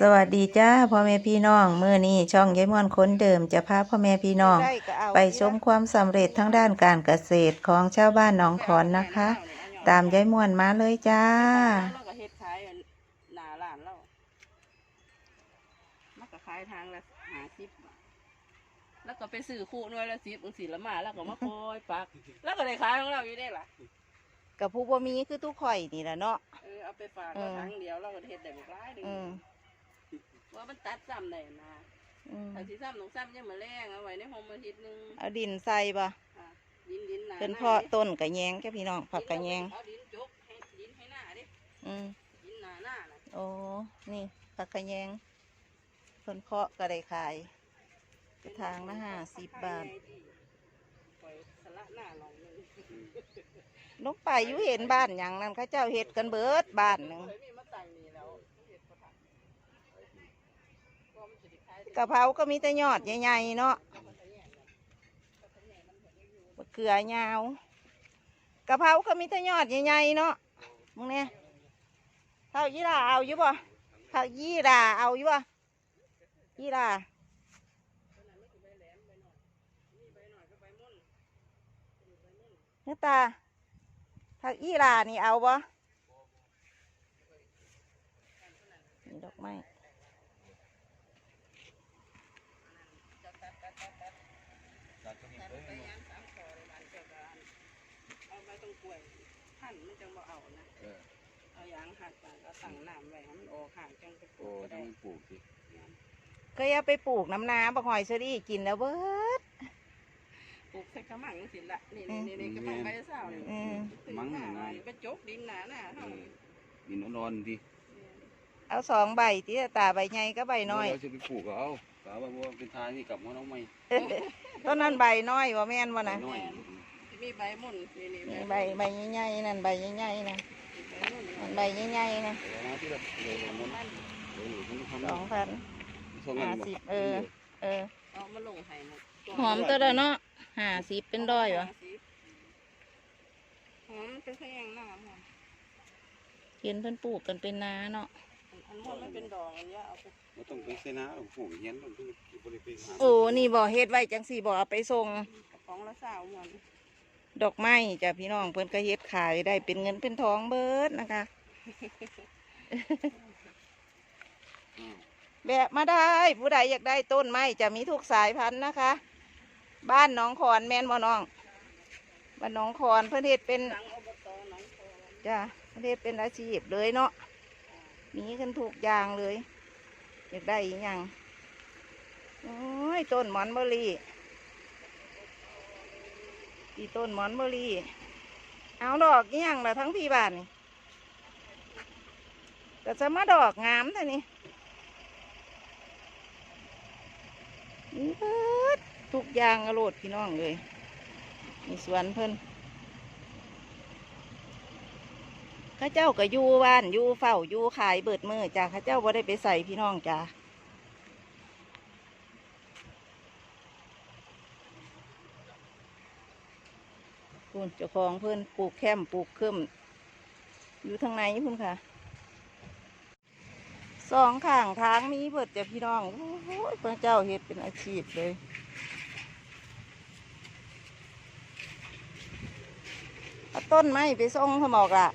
สวัสดีจ้าพ่อแม่พี่น้องมื้อนี้ช่องยายม่วนคนเดิมจะพาพ่อแม่พี่น้อง ไปชมความสำเร็จทั้งด้านการเกษตรของชาวบ้านหนองขอนนะคะ ตามยายม่วนมาเลยจ้าเราก็เฮ็ดขายหน้าร้านเรามันก็ขายทางละห้าสิบแล้วก็ไปซื้อคู่หน่วยละสิบองศละมาแล้วก็มาโปรยปัก แล้วก็ได้ขายของเราอยู่ได้ล่ะกับผู้บ่มีคือตู้ข่อยนี่แหละเนาะเออเอาไปฝากเอเราอทางเดียวเราก็เฮ็ดได้บักหลายหนึงอืม ว่ามันตัดซ้ำได้นะอืมถ้าสิซ้ำต้องซ้ำยังมาแรงเอาไว้ในห้องอาทิตย์หนึงเอาดินใส่บ่อะดินดินหนาเพิ่นเพาะต้นกะแยงแค่พี่น้องผักกะแยงเอาดินจกให้ดินให้หน้าดิอืมดินหนาหน้าน่ะโอ้นี่ผักกะแยงเพิ่นเพาะก็ได้ขาย กระถางละห้าสิบบาท ปล่อยสละหน้าลองหนึงลงไปอยู่เห็นบ้านอย่างนั้นเขาเจ้าเฮ็ดกันเบิดบ้านหนึ่ง เคยมีมาตั้งนี่แล้วเฮ็ดบ่ทันเพราะมันสิได้ขายได้ กะเพราก็มีแต่ยอดใหญ่ๆเนาะมะเขือยาวกะเพราก็มีแต่ยอดใหญ่ๆเนาะมึงเนี่ยข้ายี่ราเอาอยู่ป่ะข้ายี่ราเอาอยู่ป่ะยี่ราเนื้อตาข้ายี่รานี่เอาป่ะนี่ดอกไม้ แต่มันไปยามสามขอเลยบ้านเจ้าบ้านเอาไปตรงกล้วยหั่นมันจังบ่เอานะเออเอายางหัดไปแล้วตั้งน้ำไว้ให้มันออกห่างจังไปปลูโอ้กก็ต้อได้งปลูกสิเคยเอาไปปลูกน้ำน้ำบักหอยเชอรี่กินแล้วเบิด ปลูกใส่กระมังสิละนี่นี่นี่นี่กระมังใบเศร้านี่อืม มังหน่อยไปจกดินหนาหน้าเอเฮาอดินนอนๆดิเอาสองใบที่ตาใบใหญ่ก็ใบน้อย เราจะไปปลูกก็เอากะว่าบ่เป็นทางนี่กลับมาน้องใหม่ ต้นนั้นใบน้อยว่าแม่นวะนะน้อยมีใบมุ่นนี่นี่นี่ใบใบใหญ่ๆนั่นใบใหญ่ๆนะใบมุ่นนั่นใบใหญ่ๆนะแต่ว่าที่เราเลยลงมันเออมันทำสองพันสองเงินห้าบ่สิบเออ เออเอามาลงให้หมดหอมตัวละเนาะห้าสิบเป็นร้อยวะหอมเป็นแค่ยังหน้าหอมเห็นเพิ่นปลูกกันเป็นนาเนาะอั นมันมันเป็นดอกอันเนี้ยเอาไปบ่ต้องไปเสนาเอาปลูกเฮียนต้องบ่ได้ไปหาโอ้นี่บ่เฮ็ดไว้จังสี่บ่เอาไปส่งกระป๋องละสาวหมดดอกไม้จ้ะพี่น้องเพิ่นก็เฮ็ดขายได้เป็นเงินเป็นทองเบิดนะคะอ้าวแบะมาได้ ผู้ใดอยากได้ต้นไม้จะมีทุกสายพันธุ์นะคะ บ้านหน้องคอนแม่นบ่น้องบ้านหน้องคอนเพิ่นเฮ็ดเป็น หลังอบตหนองคอจ้ะเพิ่นเฮ็ดเป็นอาชีพเลยเนาะ มีกันทุกอย่างเลย อยากได้อีหยังโอ้ยต้นหมอนเบอรี่อีต้นหมอนเบอรี่เอาดอกอีหยังละทั้งพี่บ้านนี่ก็จะมาดอกงามท่านี่นี่บิดทุกอย่างอโลดพี่น้องเลยมีสวนเพิ่น ข้าเจ้าก็อยู่บ้านอยู่เฝ้าอยู่ขายเบิดมือจ้าข้าเจ้าบ่ได้ไปใส่พี่น้องจ้าคุณเจ้าของเพื่อนปลูกแคมปลูกเครื่มอยู่ทางในพุ่นค่ะสองข้างทางนี้เบิดจ้ะพี่น้องโอ้โหพระเจ้าเฮ็ดเป็นอาชีพเลยเอาต้นไม้ไปส่งเขาบอกล่ะ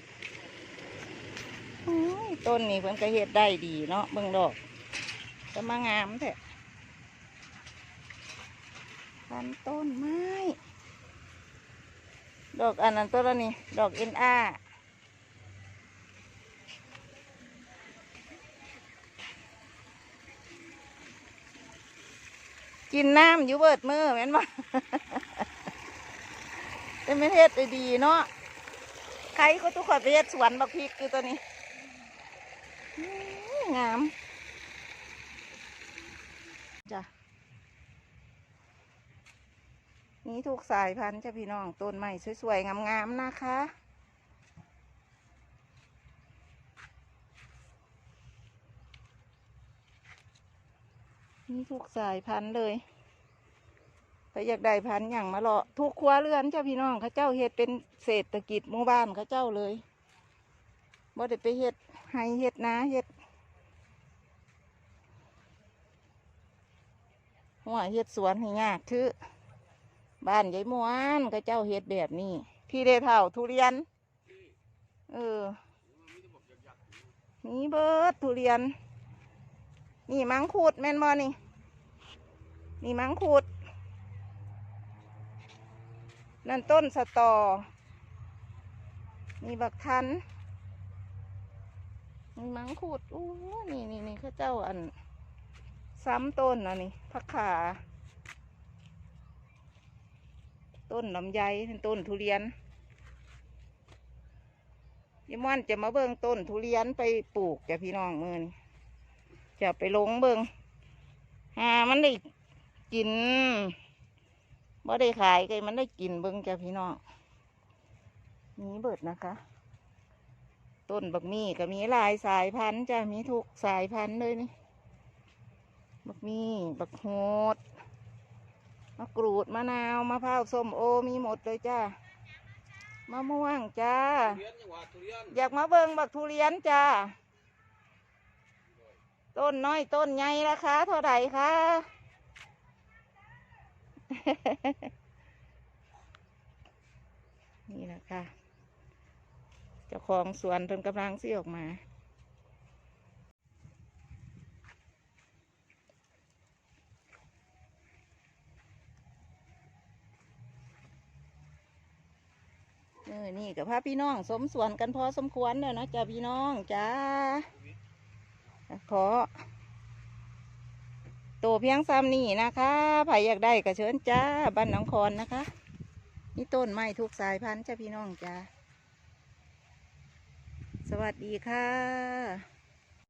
ต้นนี้เพิ่นก็เฮ็ดได้ดีเนาะเบิ่งดอกจะมางามแท้พันต้นไม้ ดอกอันนั้นตัวละนี่ดอกเอ็นอากินน้ำอยู่เบิดมือแม่นบ่เป็นไม่เฮ็ดได้ดีเนาะใครก็ทุกคนไปเฮ็ดสวนบักพริกอยู่ตัวนี้ งามจ้ะนี่ทุกสายพันธุ์จ้ะพี่น้องต้นใหม่สวยๆ งามๆ นะคะ นี่ทุกสายพันธุ์เลยไปอยากได้พันธุ์อย่างมาเลาะทุกครัวเรือนจ้ะพี่น้องเขาเจ้าเฮ็ดเป็นเศรษฐกิจหมู่บ้านเขาเจ้าเลยบ่ได้ไปเฮ็ดให้เฮ็ดนาเฮ็ด หัวเฮ็ดสวนให้ยากคือบ้านยายม้วนก็เจ้าเฮ็ดแบบนี้ พี่ได้เท่าทุเรียน เออ นี่เบิดทุเรียน นี่มังคุดแม่นบ่นี่ นี่มังคุด นั่นต้นสตอ นี่บักทัน นี่มังคุดอู้นี่นี่นี่ข้าเจ้าอัน ซ้ำต้นอันนี้ผักขาต้นลำไยต้นทุเรียนยม่อนจะมาเบิ่งต้นทุเรียนไปปลูกจ้ะพี่น้องมือนี้จะไปลงเบิ่งหามันได้กินบ่ได้ขายก็มันได้กินเบิ่งจ้ะพี่น้องนี้เบิดนะคะ ต้นบักมี่ก็มีหลายสายพันธุ์จ้ะมีทุกสายพันธุ์เลยนี่ บักมี่บักโหดมะกรูดมะนาวมะพร้าวส้มโอมีหมดเลยจ้ามะม่วงจ้าทุเรียนจังหวัดทุเรียนอยากมาเบิ่งบักทุเรียนจ้า ต้นน้อยต้นใหญ่ราคาเท่าไหร่คะนี่แหละค่ะเจ้าของสวนเพิ่นกำลังสิออกมา เออนี่กับพาพี่น้อง สมส่วนกันพอสมควรแล้วนะจ้าพี่น้องจ้าขอตัวเพียงซ้ำนี่นะคะใครอยากได้ก็เชิญจ้าบ้านหนองคอนนะคะ นี่ต้นไม้ทุกสายพันธุ์จ้าพี่น้องจ้าสวัสดีค่ะ